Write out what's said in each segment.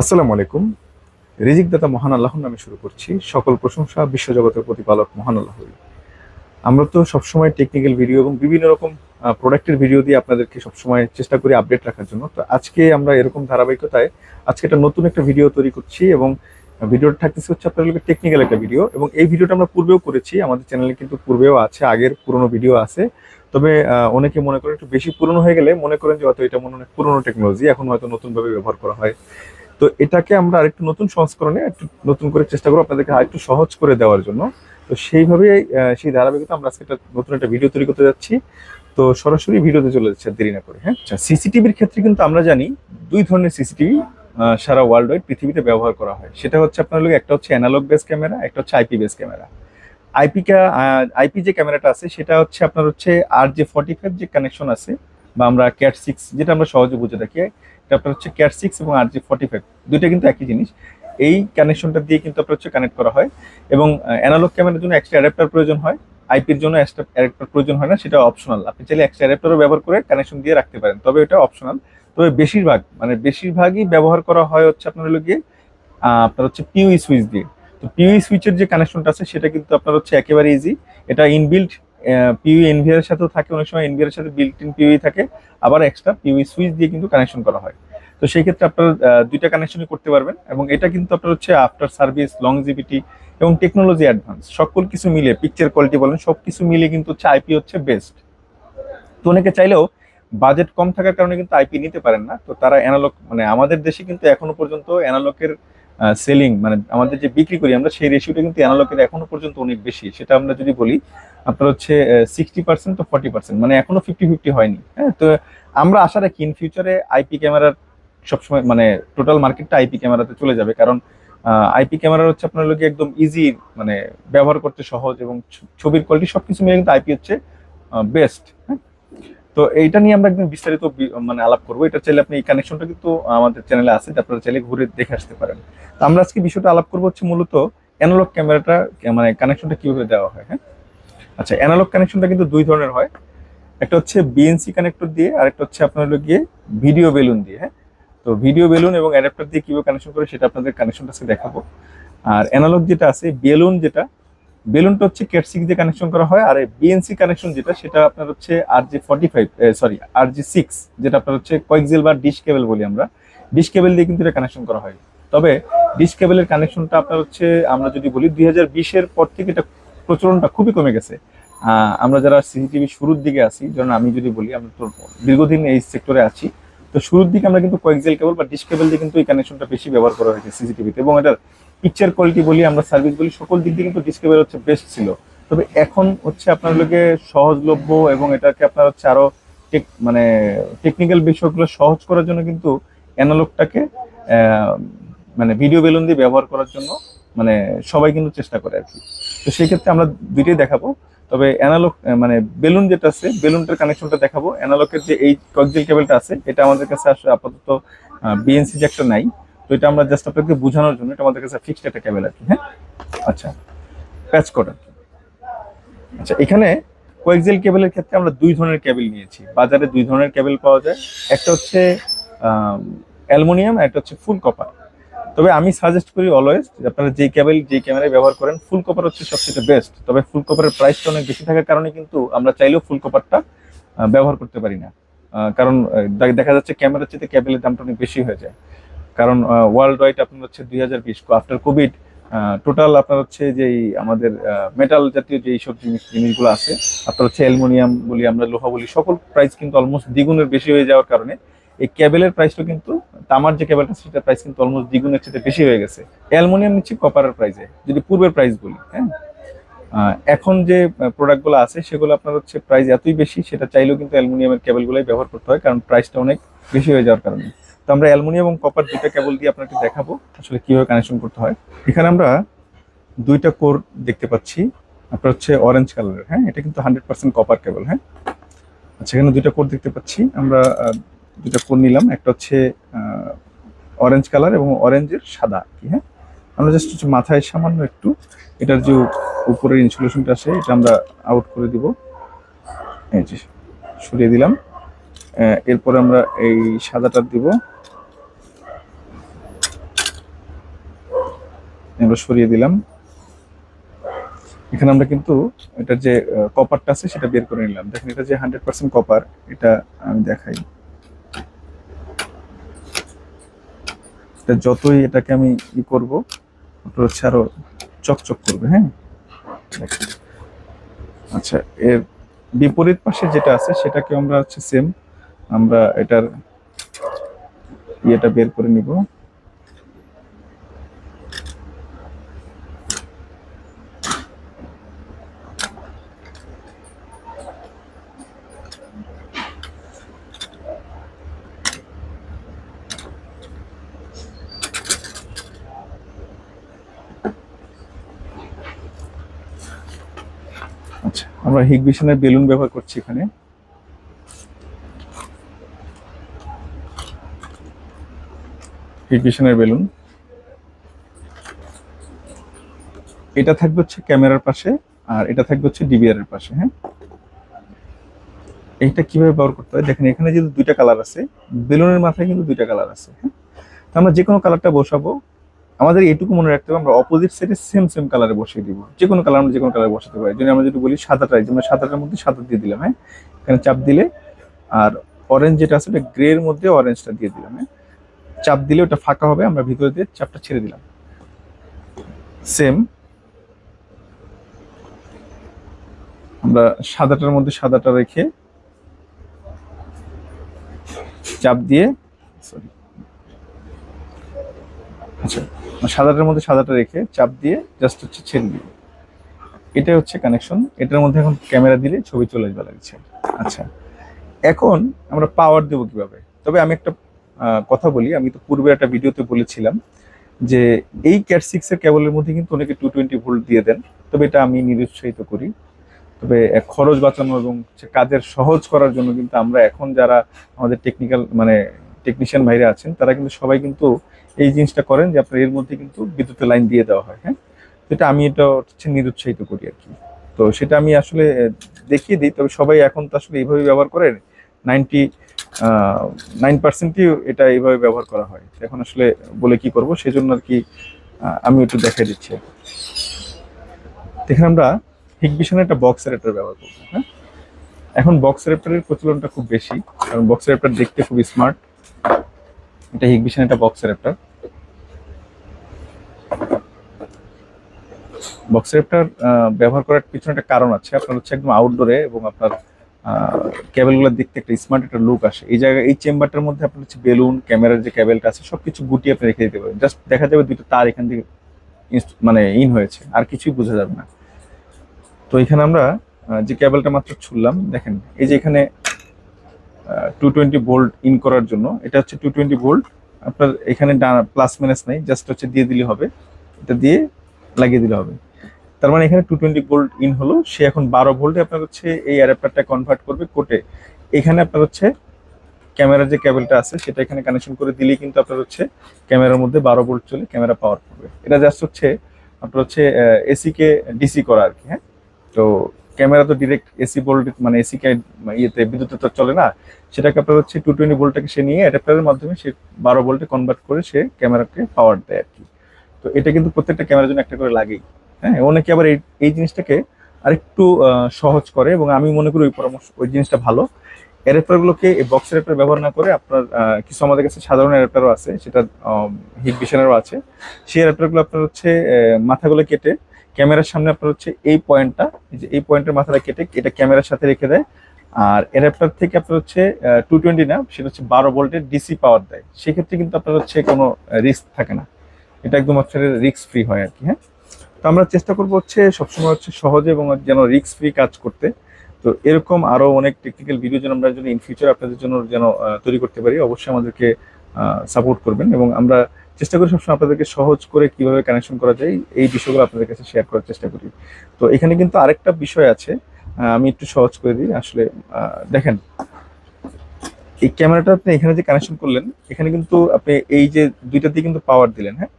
আসসালামু আলাইকুম। রিজিক দাতা মহান আল্লাহর নামে শুরু করছি। সকল প্রশংসা বিশ্বজগতের প্রতিপালক মহান আল্লাহরই। আমরা তো সবসময় টেকনিক্যাল ভিডিও এবং বিভিন্ন রকম প্রোডাক্টের ভিডিও দিয়ে আপনাদেরকে সবসময় চেষ্টা করি আপডেট রাখার জন্য। তো আজকে আমরা এরকম ধারাবাহিকতায় আজকে একটা নতুন একটা ভিডিও তৈরি করছি এবং ভিডিওটা থাকতেছে হচ্ছে আপনাদের টেকনিক্যাল একটা ভিডিও এবং এই ভিডিওটা আমরা পূর্বেও করেছি। আমাদের চ্যানেলে কিন্তু পূর্বেও আছে, আগের পুরনো ভিডিও আছে। তবে অনেকে মনে করেন একটু বেশি পুরনো হয়ে গেলে মনে করেন যে হয়তো এটা মনে হয় পুরনো টেকনোলজি এখন হয়তো নতুনভাবে ব্যবহার করা হয়। তো এটাকে আমরা আরেকটু নতুন সংস্করণে একটু নতুন করে চেষ্টা করব আপনাদেরকে আরেকটু সহজ করে দেওয়ার জন্য। তো সেইভাবে সেই ধারাবাহিকতা আমরা আজকে একটা নতুন একটা ভিডিও তৈরি করতে যাচ্ছি। তো সরাসরি ভিডিওতে চলে যাচ্ছে, দেরি না করে হ্যাঁ? আচ্ছা সিসিটিভির ক্ষেত্রে কিন্তু আমরা জানি দুই ধরনের সিসিটিভি সারা ওয়ার্ল্ড ওয়াইড পৃথিবীতে ব্যবহার করা হয়। সেটা হচ্ছে আপনার লোক, একটা হচ্ছে অ্যানালগ বেস ক্যামেরা একটা হচ্ছে IP base camera IP IP যে ক্যামেরাটা আছে, সেটা হচ্ছে আপনার হচ্ছে আর যে ফর্টি ফাইভ যে কানেকশন আছে, বা আমরা ক্যাট সিক্স যেটা আমরা সহজে বুঝে থাকি আপনার হচ্ছে ক্যাট সিক্স এবং আর জি ফর্টি ফাইভ দুইটা কিন্তু একই জিনিস। এই কানেকশনটা দিয়ে কিন্তু আপনার হচ্ছে কানেক্ট করা হয় এবং অ্যানালগ ক্যামেরার জন্য এক্সট্রা অ্যাডাপ্টার প্রয়োজন হয় আইপির জন্য এক্সট্রা অ্যাডাপ্টার প্রয়োজন হয় না, সেটা অপশনাল আপনি চাইলে এক্সট্রা অ্যাডাপ্টারও ব্যবহার করে কানেকশন দিয়ে রাখতে পারেন, তবে এটা অপশনাল তবে বেশিরভাগ মানে বেশিরভাগই ব্যবহার করা হয় হচ্ছে আপনার হলো গিয়ে আপনার হচ্ছে পিউই সুইচ দিয়ে। তো পিউই সুইচের যে কানেকশনটা আছে, সেটা কিন্তু আপনার হচ্ছে একেবারে ইজি এটা ইনবিল্ট পিউই এনভিআর সাথেও থাকে, অনেক সময় এনভিআর সাথে বিল্ট ইন পিউই থাকে, আবার এক্সট্রা পিউই সুইচ দিয়ে কিন্তু কানেকশন করা হয়। তো সেই ক্ষেত্রে আপনার দুইটা কানেকশনই করতে পারবেন এবং এটা কিন্তু আপনার হচ্ছে আফটার সার্ভিস লংজিভিটি এবং টেকনোলজি অ্যাডভান্স সকল কিছু মিলে পিকচার কোয়ালিটি বলেন সব কিছু মিলে কিন্তু হচ্ছে আইপি হচ্ছে বেস্ট তো অনেকে চাইলেও বাজেট কম থাকার কারণে কিন্তু আইপি নিতে পারেন না, তো তারা অ্যানালগ মানে আমাদের দেশে কিন্তু এখনও পর্যন্ত অ্যানালগের সেলিং মানে আমাদের যে বিক্রি করি আমরা, সেই রেশিওটা কিন্তু অ্যানালগের এখনও পর্যন্ত অনেক বেশি। সেটা আমরা যদি বলি, আপনার হচ্ছে সিক্সটি পার্সেন্ট তো ফর্টি পার্সেন্ট মানে এখনও ফিফটি ফিফটি হয়নি হ্যাঁ? তো আমরা আশা রাখি ইন ফিউচারে আইপি ক্যামেরার সবসময় মানে টোটাল মার্কেটটা আইপি ক্যামেরাতে চলে যাবে। কারণ আইপি ক্যামেরা হচ্ছে আপনার লোকে একদম ইজি মানে ব্যবহার করতে সহজ এবং ছবির কোয়ালিটি সবকিছু মিলে কিন্তু আইপি হচ্ছে বেস্ট হ্যাঁ? তো এইটা নিয়ে আমরা একদম বিস্তারিত মানে আলাপ করব। এটা চাইলে আপনি এই কানেকশনটা কিন্তু আমাদের চ্যানেলে আছে আপনারা চাইলে ঘুরে দেখে আসতে পারেন। তো আমরা আজকে বিষয়টা আলাপ করব হচ্ছে মূলত অ্যানালগ ক্যামেরাটা মানে কানেকশনটা কীভাবে দেওয়া হয় হ্যাঁ? আচ্ছা অ্যানালগ কানেকশনটা কিন্তু দুই ধরনের হয়। একটা হচ্ছে বিএনসি কানেক্টর দিয়ে আর একটা হচ্ছে আপনার হলো গিয়ে ভিডিও বেলুন দিয়ে হ্যাঁ? তো ভিডিও বেলুন এবং অ্যাডাপ্টার দিয়ে কীভাবে কানেকশন করে সেটা আপনাদের কানেকশনটা আজকে দেখাবো। আর অ্যানালগ যেটা আছে বেলুন যেটা বেলুনটা হচ্ছে ক্যাট সিক্স দিয়ে কানেকশন করা হয়, আর বিএনসি কানেকশন যেটা, সেটা আপনার হচ্ছে R G forty five sorry R G six যেটা আপনার হচ্ছে কয়েকজেল বা ডিশ কেবল বলি আমরা। ডিশ কেবল দিয়ে কিন্তু এটা কানেকশন করা হয়। তবে ডিশ কেবলের কানেকশনটা আপনার হচ্ছে, আমরা যদি বলি দুই হাজার বিশের পর থেকে এটা প্রচলনটা খুবই কমে গেছে। আমরা যারা সিসিটিভি শুরুর দিকে আছি, যেমন আমি যদি বলি, আমরা তো দীর্ঘদিন এই সেক্টরে আছি, তো শুরুর দিকে আমরা কিন্তু কয়েকজেল কেবল বা ডিশ কেবল দিয়ে কিন্তু এই কানেকশনটা বেশি ব্যবহার করা হয়েছে সিসিটিভিতে এবং এটার পিকচার কোয়ালিটি বলি, আমরা সার্ভিস বলি, সকল দিক দিয়ে কিন্তু কেবল হচ্ছে বেস্ট ছিল। তবে এখন হচ্ছে আপনার লোকে সহজলভ্য এবং এটাকে আপনার হচ্ছে আরও টেক মানে টেকনিক্যাল বিষয়গুলো সহজ করার জন্য কিন্তু অ্যানালগটাকে মানে ভিডিও বেলুন দিয়ে ব্যবহার করার জন্য মানে সবাই কিন্তু চেষ্টা করে আর কি। তো সেই ক্ষেত্রে আমরা দুইটাই দেখাবো। তবে অ্যানালগ মানে বেলুন যেটা আছে বেলুনটার কানেকশনটা দেখাবো। অ্যানালগের যে এই ককজেল কেবলটা আছে, এটা আমাদের কাছে আসলে আপাতত বিএনসি যে একটা নাই। তো এটা আমরা জাস্ট আপনাকে বোঝানোর জন্য, এটা আমাদের কাছে ফিক্সড একটা কেবল আর কি হ্যাঁ? আচ্ছা প্যাচ কোড আর কি আচ্ছা এখানে কোয়েক্সেল কেবলের ক্ষেত্রে আমরা দুই ধরনের কেবল নিয়েছি। বাজারে দুই ধরনের কেবল পাওয়া যায়। একটা হচ্ছে অ্যালুমিনিয়াম একটা হচ্ছে ফুল কপার তবে আমি সাজেস্ট করি অলওয়েজ আপনারা যেই কেবল যেই ক্যামেরায় ব্যবহার করেন ফুল কপার হচ্ছে সবচেয়ে বেস্ট তবে ফুল কপারের প্রাইসটা অনেক বেশি থাকার কারণে কিন্তু আমরা চাইলেও ফুল কপারটা ব্যবহার করতে পারি না। কারণ দেখা যাচ্ছে ক্যামেরার চেয়ে কেবলের দামটা অনেক বেশি হয়ে যায়। কারণ ওয়ার্ল্ড ওয়াইড আপনার হচ্ছে দুই হাজার বিশ আফটার কোভিড টোটাল আপনার হচ্ছে যে আমাদের মেটাল জাতীয় যে সব জিনিস, জিনিসগুলো আছে, আপনার হচ্ছে অ্যালুমিনিয়াম বলি আমরা, লোহা বলি, সকল প্রাইস কিন্তু অলমোস্ট দ্বিগুণের বেশি হয়ে যাওয়ার কারণে এই কেবলের প্রাইসটা কিন্তু, তামার যে কেবলটা সেটার প্রাইস কিন্তু অলমোস্ট দ্বিগুণের চেয়ে বেশি হয়ে গেছে। অ্যালুমিনিয়াম নিচ্ছে কপারের প্রাইসে যদি পূর্বের প্রাইস বলি হ্যাঁ? এখন যে প্রোডাক্টগুলো আছে, সেগুলো আপনার হচ্ছে প্রাইস এতই বেশি, সেটা চাইলেও কিন্তু অ্যালুমিনিয়ামের ক্যাবেলগুলোই ব্যবহার করতে হয়, কারণ প্রাইসটা অনেক বেশি হয়ে যাওয়ার কারণে। তো আমরা অ্যালুমিনিয়াম এবং কপার দুইটা কেবল দিয়ে আপনাকে দেখাবো আসলে কীভাবে কানেকশন করতে হয়। এখানে আমরা দুইটা কোর দেখতে পাচ্ছি। আপনার হচ্ছে অরেঞ্জ কালারের হ্যাঁ? এটা কিন্তু হান্ড্রেড পার্সেন্ট কপার কেবল হ্যাঁ? আচ্ছা এখানে দুইটা কোর দেখতে পাচ্ছি। আমরা দুইটা কোর নিলাম। একটা হচ্ছে অরেঞ্জ কালার এবং অরেঞ্জের সাদা কি হ্যাঁ? আমরা জাস্ট হচ্ছে মাথায় সামান্য একটু, এটার যে উপরের ইনসুলেশনটা আছে, এটা আমরা আউট করে দিব। এই যে, সরিয়ে দিলাম। এরপরে আমরা এই সাদাটা দিব। আমরা সরিয়ে দিলাম। এখানে আমরা কিন্তু এটার যে কপারটা আছে সেটা বের করে নিলাম। দেখেন, এটা যে হান্ড্রেড পার্সেন্ট কপার এটা আমি দেখাই। এটা যতই এটাকে আমি ই করব, ওটা হচ্ছে আরও চকচক করবে হ্যাঁ? আচ্ছা এর বিপরীত পাশে যেটা আছে, সেটাকে আমরা হচ্ছে সেম আমরা এটার ইয়েটা বের করে নিব। আচ্ছা আমরা হিগবিশনের বেলুন ব্যবহার করছি এখানে। হিগবিশনের বেলুন। এটা থাকবে হচ্ছে ক্যামেরার পাশে, আর এটা থাকবে হচ্ছে ডিবিআর এর পাশে হ্যাঁ? এইটা কীভাবে ব্যবহার করতে হয়? দেখেন, এখানে যেহেতু দুইটা কালার আছে, বেলুনের মাথায় কিন্তু দুইটা কালার আছে হ্যাঁ? তো আমরা যে কোনো কালারটা বসাবো, আমাদের এটুকু মনে রাখতে হবে, আমরা অপোজিট সাইডে সেম সেম কালারে বসিয়ে দিব। যে কোনো কালার আমরা যে কোনো কালারে বসাতে পারি। যদি আমরা যদি বলি সাদাটাই যেমন সাদাটার মধ্যে সাদা দিয়ে দিলাম হ্যাঁ? এখানে চাপ দিলে, আর অরেঞ্জ যেটা আছে গ্রে এর মধ্যে অরেঞ্জটা দিয়ে দিলাম হ্যাঁ? চাপ দিলে ওটা ফাঁকা হবে, আমরা ভিতরে দিয়ে চাপটা ছেড়ে দিলাম। সেম আমরা সাদাটার মধ্যে সাদাটা রেখে চাপ দিয়ে সরি আচ্ছা সাদাটার মধ্যে সাদাটা রেখে চাপ দিয়ে জাস্ট হচ্ছে ছেড়ে দিব এটাই হচ্ছে কানেকশন এটার মধ্যে এখন ক্যামেরা দিলে ছবি চলে আসবে লাগছে। আচ্ছা এখন আমরা পাওয়ার দেবো কীভাবে? তবে আমি একটা কথা বলি। আমি তো পূর্বে একটা ভিডিওতে বলেছিলাম যে এই ক্যাট সিক্স এর কেবলের মধ্যে কিন্তু অনেকে টু টোয়েন্টি ভোল্ট দিয়ে দেন, তবে এটা আমি নিরুৎসাহিত করি। তবে খরচ বাঁচানো এবং কাজের সহজ করার জন্য কিন্তু আমরা এখন যারা আমাদের টেকনিক্যাল মানে টেকনিশিয়ান ভাইরা আছেন, তারা কিন্তু সবাই কিন্তু এই জিনিসটা করেন যে আপনার এর মধ্যে কিন্তু বিদ্যুতের লাইন দিয়ে দেওয়া হয় হ্যাঁ? যেটা আমি এটা হচ্ছে নিরুৎসাহিত করি আর কি। তো সেটা আমি আসলে দেখিয়ে দিই, তবে সবাই এখন তো আসলে এইভাবে ব্যবহার করেন। নাইনটি নাইন পার্সেন্টই এটা এইভাবে ব্যবহার করা হয়। এখন আসলে বলে কি করব, সেজন্য আর কি আমি একটু দেখাই দিচ্ছি। এখানে আমরা হিগবিশনের একটা বক্স রেপ্টার ব্যবহার করব হ্যাঁ? এখন বক্স রেপ্টারের প্রচলনটা খুব বেশি, কারণ বক্স রেপ্টার দেখতে খুব স্মার্ট এটা হিগবিশন একটা বক্স রেপ্টার বক্স রেপ্টার ব্যবহার করার পিছনে একটা কারণ আছে, আপনার হচ্ছে একদম আউটডোরে এবং আপনার ক্যাবেলগুলো দেখতে একটা স্মার্ট একটা লুক আসে। এই জায়গায় এই চেম্বারটার মধ্যে আপনার হচ্ছে বেলুন, ক্যামেরার যে ক্যাবেলটা আছে সব কিছু গুটিয়ে আপনি রেখে দিতে পারেন। জাস্ট দেখা যাবে দুটো তার এখান থেকে মানে ইন হয়েছে, আর কিছুই বোঝা যাবে না। তো এখানে আমরা যে ক্যাবেলটা মাত্র ছুললাম দেখেন, এই যে এখানে টু টোয়েন্টি ভোল্ট ইন করার জন্য, এটা হচ্ছে টু টোয়েন্টি ভোল্ট আপনার এখানে প্লাস মাইনাস নেই জাস্ট হচ্ছে দিয়ে দিলে হবে। এটা দিয়ে লাগিয়ে দিলে হবে। তার মানে এখানে টু টোয়েন্টি ভোল্ট ইন হলো। সে এখন বারো ভোল্টে আপনার হচ্ছে এই অ্যাডাপ্টারটা কনভার্ট করবে কোটে। এখানে আপনার হচ্ছে ক্যামেরার যে কেবলটা আছে, সেটা এখানে কানেকশন করে দিলেই কিন্তু আপনার হচ্ছে ক্যামেরার মধ্যে বারো ভোল্ট চলে ক্যামেরা পাওয়ার পাবে এটা জাস্ট হচ্ছে আপনার হচ্ছে এসি কে ডিসি করা আর কি হ্যাঁ? তো ক্যামেরা তো ডিরেক্ট এসি ভোল্ট মানে এসি কে ইয়েতে বিদ্যুতে তো চলে না। সেটাকে আপনার হচ্ছে টু টোয়েন্টি ভোল্টটাকে সে নিয়ে অ্যাডাপ্টারের মাধ্যমে সে বারো ভোল্টে কনভার্ট করে সে ক্যামেরাকে পাওয়ার দেয় আর কি। তো এটা কিন্তু প্রত্যেকটা ক্যামেরার জন্য একটা করে লাগেই। হ্যাঁ অনেকে আবার এই জিনিসটাকে আরেকটু সহজ করে এবং আমি মনে করি ওই পরামর্শ ওই জিনিসটা ভালো। অ্যাডাপ্টারগুলোকে এই বক্স অ্যাডাপ্টার ব্যবহার না করে আপনার কিছু আমাদের কাছে সাধারণ অ্যাডাপ্টারও আছে, সেটা হিট বিশনেরও আছে। সেই অ্যাডাপ্টারগুলো আপনার হচ্ছে মাথাগুলো কেটে ক্যামেরার সামনে আপনার হচ্ছে এই পয়েন্টটা যে এই পয়েন্টের মাথাটা কেটে এটা ক্যামেরার সাথে রেখে দেয়। আর অ্যাডাপ্টার থেকে আপনার হচ্ছে টু টোয়েন্টি না, সেটা হচ্ছে বারো ভোল্টের ডিসি পাওয়ার দেয়। সেক্ষেত্রে কিন্তু আপনার হচ্ছে কোনো রিস্ক থাকে না। এটা একদম আপনার রিস্ক ফ্রি হয় আর কি হ্যাঁ? তো আমরা চেষ্টা করব হচ্ছে সবসময় হচ্ছে সহজে এবং যেন রিস্ক ফ্রি কাজ করতে। তো এরকম আরও অনেক টেকনিক্যাল ভিডিও যেন আমরা যেন ইন ফিউচার আপনাদের জন্য যেন তৈরি করতে পারি, অবশ্যই আমাদেরকে সাপোর্ট করবেন এবং আমরা চেষ্টা করি সবসময় আপনাদেরকে সহজ করে কীভাবে কানেকশন করা যায়, এই বিষয়গুলো আপনাদের কাছে শেয়ার করার চেষ্টা করি। তো এখানে কিন্তু আরেকটা বিষয় আছে আমি একটু সহজ করে দিই, আসলে দেখেন, এই ক্যামেরাটা আপনি এখানে যে কানেকশন করলেন, এখানে কিন্তু আপনি এই যে দুইটা দিয়ে কিন্তু পাওয়ার দিলেন হ্যাঁ?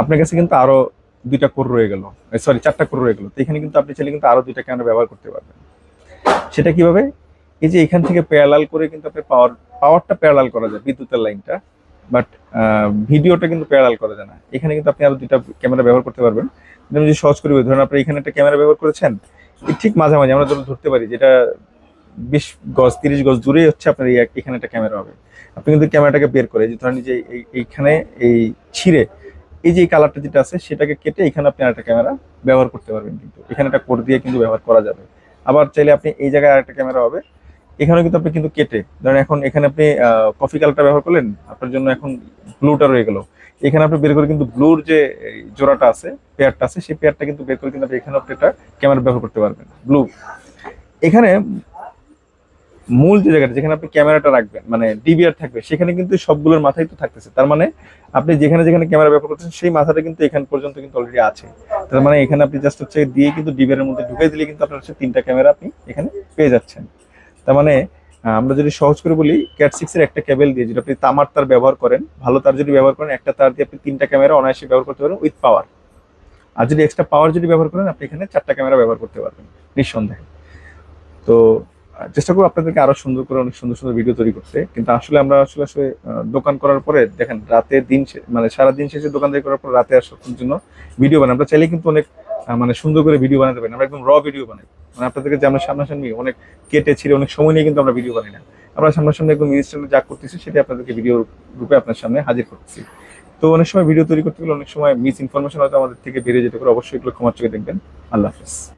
আপনার কাছে কিন্তু আরও দুইটা কোর রয়ে গেল। সরি চারটা কোর রয়ে গেল। তো এখানে কিন্তু আপনি চাইলে কিন্তু আরও দুইটা ক্যামেরা ব্যবহার করতে পারবেন। সেটা কীভাবে? এই যে এখান থেকে প্যারালাল করে কিন্তু আপনি পাওয়ার পাওয়ারটা প্যারালাল করা যায় বিদ্যুতের লাইনটা বাট ভিডিওটা কিন্তু প্যারালাল করা যায় না। এখানে কিন্তু আপনি আরও দুইটা ক্যামেরা ব্যবহার করতে পারবেন। আমি যদি সহজ করে ধরুন আপনি এখানে একটা ক্যামেরা ব্যবহার করেছেন ঠিক মাঝামাঝি, আমরা ধরুন ধরতে পারি যেটা বিশ গজ, তিরিশ গজ দূরে হচ্ছে আপনার এখানে একটা ক্যামেরা হবে। আপনি কিন্তু ক্যামেরাটাকে বের করে যে ধরেন যে এই- এইখানে এই ছিঁড়ে এই যে কালারটা যেটা আছে, সেটাকে কেটে এখানে আপনি আরেকটা ক্যামেরা ব্যবহার করতে পারবেন কিন্তু। এখানে একটা কোড দিয়ে কিন্তু ব্যবহার করা যাবে। আবার চাইলে আপনি এই জায়গায় আরেকটা ক্যামেরা হবে। এখানেও কিন্তু আপনি কিন্তু কেটে, ধরেন এখন এখানে আপনি কফি কালারটা ব্যবহার করলেন, আপনার জন্য এখন ব্লুটা রয়ে গেল। এখানে আপনি বের করে কিন্তু ব্লুর যে জোড়াটা আছে পেয়ারটা আছে, সেই পেয়ারটা কিন্তু বের করে কিন্তু আপনি এখানে আপনি একটা ক্যামেরা ব্যবহার করতে পারবেন ব্লু এখানে মূল যে জায়গাটা যেখানে আপনি ক্যামেরাটা রাখবেন মানে ডিবিআর থাকবে, সেখানে কিন্তু সবগুলোর মাথায় তো থাকতেছে। তার মানে আপনি যেখানে যেখানে ক্যামেরা ব্যবহার করতেছেন, সেই মাথাটা কিন্তু এখান পর্যন্ত কিন্তু অলরেডি আছে। তার মানে এখানে আপনি জাস্ট হচ্ছে দিয়ে কিন্তু ডিবিআর এর মধ্যে ঢুকে দিলে কিন্তু আপনার হচ্ছে তিনটা ক্যামেরা আপনি এখানে পেয়ে যাচ্ছেন। তার মানে আমরা যদি সহজ করে বলি ক্যাট সিক্স এর একটা কেবল দিয়ে যদি আপনি তামার তার ব্যবহার করেন, ভালো তার যদি ব্যবহার করেন, একটা তার দিয়ে আপনি তিনটা ক্যামেরা অনায়াসে ব্যবহার করতে পারেন উইথ পাওয়ার আর যদি এক্সট্রা পাওয়ার যদি ব্যবহার করেন, আপনি এখানে চারটা ক্যামেরা ব্যবহার করতে পারবেন, নিঃসন্দেহে। তো চেষ্টা করব আপনাদেরকে আরও সুন্দর করে অনেক সুন্দর সুন্দর ভিডিও তৈরি করতে। কিন্তু আসলে আমরা আসলে আসলে দোকান করার পরে দেখেন, রাতে দিন মানে সারা দিন শেষে দোকানদারি করার পর রাতে আসার জন্য ভিডিও বানাই। আমরা চাইলে কিন্তু অনেক মানে সুন্দর করে ভিডিও বানাতে পারি। আমরা একদম র ভিডিও বানাই। মানে আপনাদেরকে যে আমরা সামনাসামনি অনেক কেটে ছিঁড়ে অনেক সময় নিয়ে কিন্তু আমরা ভিডিও বানাই না। আমরা সামনাসামনি একদম ইনস্ট্যান্ট যা করতেছি সেটা আপনাদেরকে ভিডিও রূপে আপনার সামনে হাজির করতেছি। তো অনেক সময় ভিডিও তৈরি করতে গেলে অনেক সময় মিস ইনফরমেশন হয়তো আমাদের থেকে বেরিয়ে যেতে পারে। অবশ্যই এগুলো ক্ষমার চোখে দেখবেন। আল্লাহ হাফেজ।